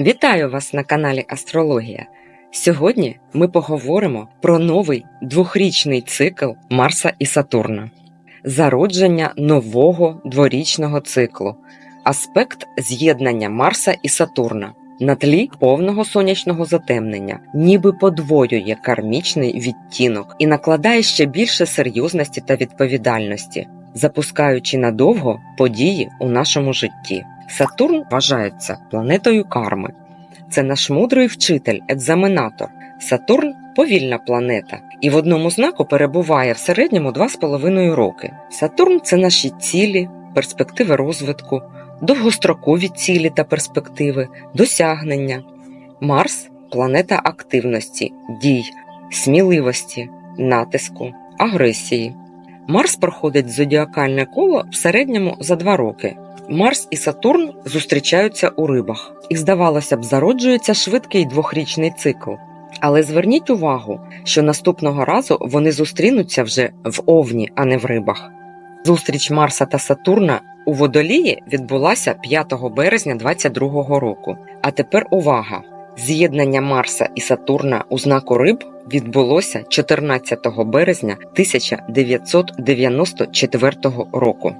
Вітаю вас на каналі Астрологія. Сьогодні ми поговоримо про новий двохрічний цикл Марса і Сатурна, зародження нового дворічного циклу, аспект з'єднання Марса і Сатурна на тлі повного сонячного затемнення, ніби подвоює кармічний відтінок і накладає ще більше серйозності та відповідальності, запускаючи надовго події у нашому житті. Сатурн вважається планетою карми. Це наш мудрий вчитель, екзаменатор. Сатурн повільна планета, і в одному знаку перебуває в середньому 2,5 роки. Сатурн це наші цілі, перспективи розвитку, довгострокові цілі та перспективи, досягнення. Марс планета активності, дій, сміливості, натиску, агресії. Марс проходить зодіакальне коло в середньому за два роки. Марс і Сатурн зустрічаються у рибах, і, здавалося б, зароджується швидкий двохрічний цикл. Але зверніть увагу, що наступного разу вони зустрінуться вже в Овні, а не в рибах. Зустріч Марса та Сатурна у водолії відбулася 5 березня 2022 року. А тепер увага! З'єднання Марса і Сатурна у знаку риб відбулося 14 березня 1994 року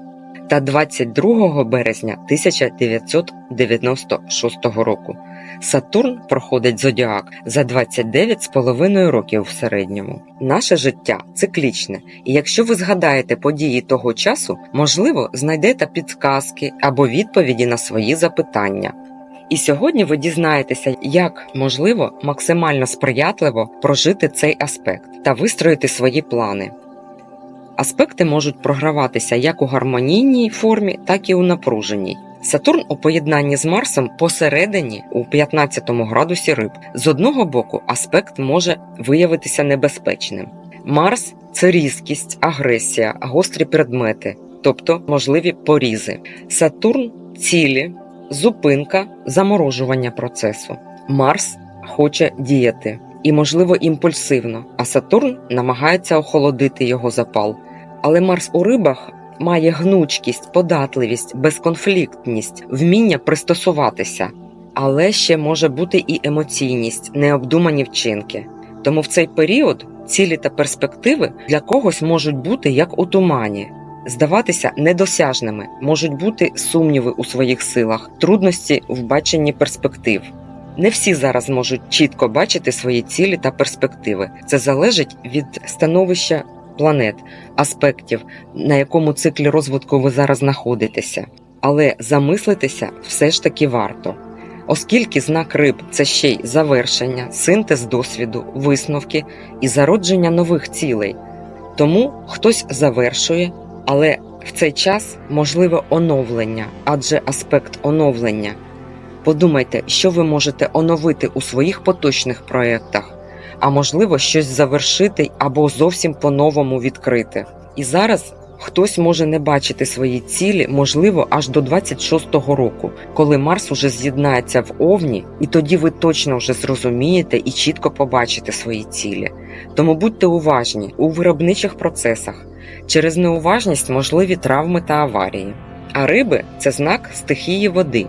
та 22 березня 1996 року. Сатурн проходить зодіак за 29,5 років в середньому. Наше життя циклічне, і якщо ви згадаєте події того часу, можливо, знайдете підказки або відповіді на свої запитання. І сьогодні ви дізнаєтеся, як можливо максимально сприятливо прожити цей аспект та вистроїти свої плани. Аспекти можуть програватися як у гармонійній формі, так і у напруженій. Сатурн у поєднанні з Марсом посередині у 15 градусі риб. З одного боку, аспект може виявитися небезпечним. Марс це різкість, агресія, гострі предмети, тобто можливі порізи. Сатурн цілі, зупинка, заморожування процесу. Марс хоче діяти і, можливо, імпульсивно, а Сатурн намагається охолодити його запал. Але Марс у рибах має гнучкість, податливість, безконфліктність, вміння пристосуватися, але ще може бути і емоційність, необдумані вчинки. Тому в цей період цілі та перспективи для когось можуть бути як у тумані, здаватися недосяжними, можуть бути сумніви у своїх силах, трудності в баченні перспектив. Не всі зараз можуть чітко бачити свої цілі та перспективи. Це залежить від становища планет, аспектів, на якому циклі розвитку ви зараз знаходитеся. Але замислитися все ж таки варто. Оскільки знак риб це ще й завершення, синтез досвіду, висновки і зародження нових цілей. Тому хтось завершує, але в цей час можливе оновлення, адже аспект оновлення. Подумайте, що ви можете оновити у своїх поточних проєктах, а можливо, щось завершити або зовсім по-новому відкрити. І зараз хтось може не бачити свої цілі, можливо, аж до 26-го року, коли Марс уже з'єднається в Овні, і тоді ви точно вже зрозумієте і чітко побачите свої цілі. Тому будьте уважні у виробничих процесах. Через неуважність можливі травми та аварії. А риби це знак стихії води.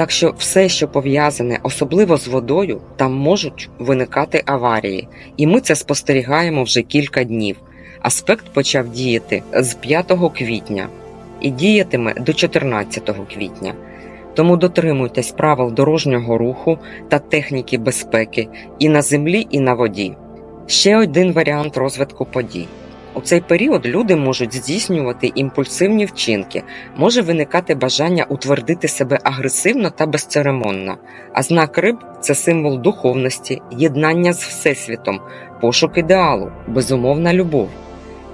Так що все, що пов'язане, особливо з водою, там можуть виникати аварії, і ми це спостерігаємо вже кілька днів. Аспект почав діяти з 5 квітня і діятиме до 14 квітня. Тому дотримуйтесь правил дорожнього руху та техніки безпеки і на землі, і на воді. Ще один варіант розвитку подій. У цей період люди можуть здійснювати імпульсивні вчинки, може виникати бажання утвердити себе агресивно та безцеремонно. А знак риб це символ духовності, єднання з Всесвітом, пошук ідеалу, безумовна любов.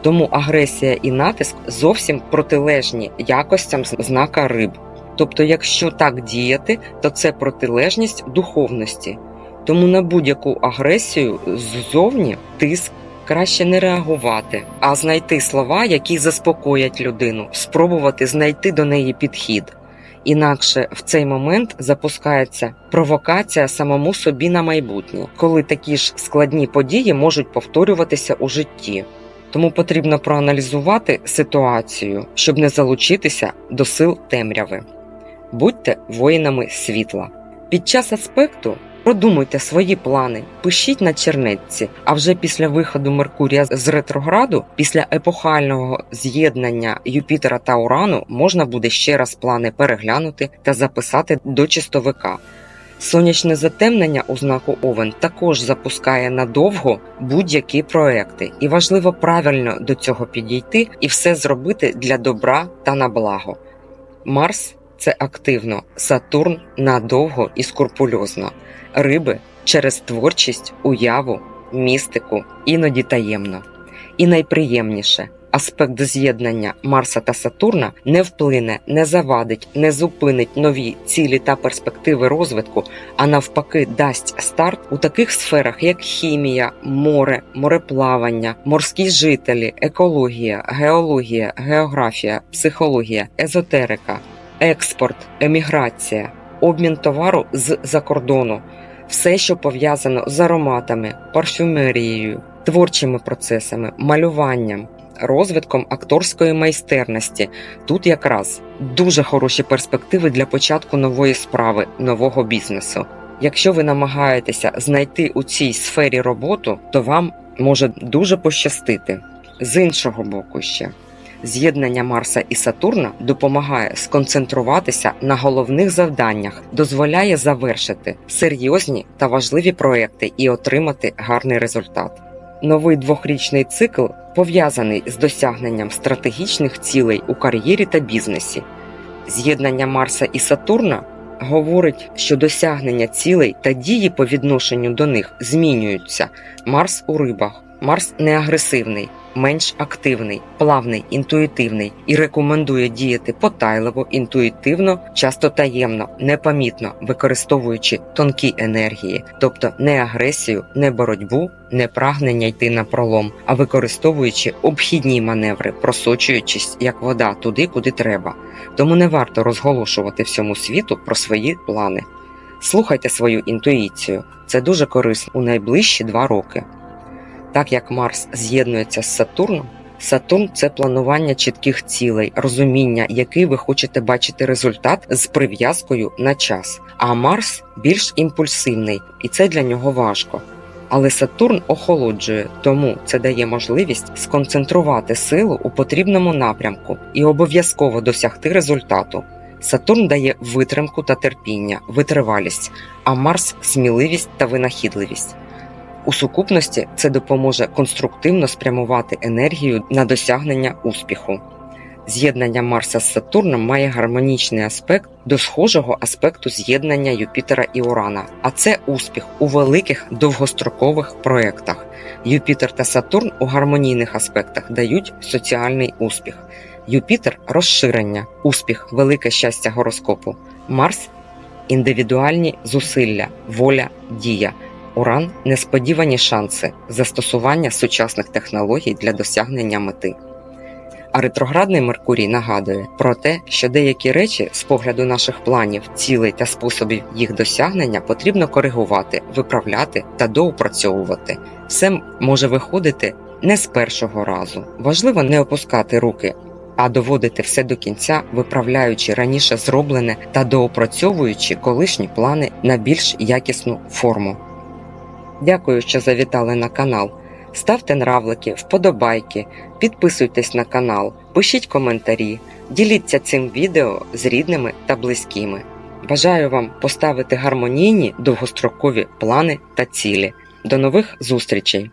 Тому агресія і натиск зовсім протилежні якостям знака риб. Тобто, якщо так діяти, то це протилежність духовності. Тому на будь-яку агресію ззовні тиск краще не реагувати, а знайти слова, які заспокоять людину, спробувати знайти до неї підхід. Інакше в цей момент запускається провокація самому собі на майбутнє, коли такі ж складні події можуть повторюватися у житті. Тому потрібно проаналізувати ситуацію, щоб не залучитися до сил темряви. Будьте воїнами світла. Під час аспекту продумуйте свої плани, пишіть на чернетці, а вже після виходу Меркурія з ретрограду, після епохального з'єднання Юпітера та Урану, можна буде ще раз плани переглянути та записати до чистовика. Сонячне затемнення у знаку Овен також запускає надовго будь-які проекти, і важливо правильно до цього підійти і все зробити для добра та на благо. Марс це активно, Сатурн надовго і скрупульозно, риби через творчість, уяву, містику, іноді таємно. І найприємніше аспект з'єднання Марса та Сатурна не вплине, не завадить, не зупинить нові цілі та перспективи розвитку, а навпаки дасть старт у таких сферах, як хімія, море, мореплавання, морські жителі, екологія, геологія, географія, психологія, езотерика, експорт, еміграція, обмін товару з-за кордону, все, що пов'язано з ароматами, парфюмерією, творчими процесами, малюванням. Розвитком акторської майстерності тут якраз дуже хороші перспективи для початку нової справи, нового бізнесу. Якщо ви намагаєтеся знайти у цій сфері роботу, то вам може дуже пощастити. З іншого боку, ще з'єднання Марса і Сатурна допомагає сконцентруватися на головних завданнях, дозволяє завершити серйозні та важливі проекти і отримати гарний результат. Новий двохрічний цикл пов'язаний з досягненням стратегічних цілей у кар'єрі та бізнесі. З'єднання Марса і Сатурна говорить, що досягнення цілей та дії по відношенню до них змінюються. Марс у рибах, Марс не агресивний, менш активний, плавний, інтуїтивний і рекомендує діяти потайливо, інтуїтивно, часто таємно, непомітно, використовуючи тонкі енергії, тобто не агресію, не боротьбу, не прагнення йти на пролом, а використовуючи обхідні маневри, просочуючись як вода туди, куди треба. Тому не варто розголошувати всьому світу про свої плани. Слухайте свою інтуїцію, це дуже корисно у найближчі два роки. Так як Марс з'єднується з Сатурном, Сатурн це планування чітких цілей, розуміння, який ви хочете бачити результат з прив'язкою на час. А Марс більш імпульсивний, і це для нього важко. Але Сатурн охолоджує, тому це дає можливість сконцентрувати силу у потрібному напрямку і обов'язково досягти результату. Сатурн дає витримку та терпіння, витривалість, а Марс сміливість та винахідливість. У сукупності це допоможе конструктивно спрямувати енергію на досягнення успіху. З'єднання Марса з Сатурном має гармонічний аспект до схожого аспекту з'єднання Юпітера і Урана, а це успіх у великих довгострокових проєктах. Юпітер та Сатурн у гармонійних аспектах дають соціальний успіх. Юпітер розширення, успіх, велике щастя гороскопу. Марс індивідуальні зусилля, воля, дія. Уран несподівані шанси застосування сучасних технологій для досягнення мети. А ретроградний Меркурій нагадує про те, що деякі речі з погляду наших планів, цілей та способів їх досягнення потрібно коригувати, виправляти та доопрацьовувати. Все може виходити не з першого разу. Важливо не опускати руки, а доводити все до кінця, виправляючи раніше зроблене та доопрацьовуючи колишні плани на більш якісну форму. Дякую, що завітали на канал. Ставте нравлики, вподобайки, підписуйтесь на канал, пишіть коментарі, діліться цим відео з рідними та близькими. Бажаю вам поставити гармонійні довгострокові плани та цілі. До нових зустрічей!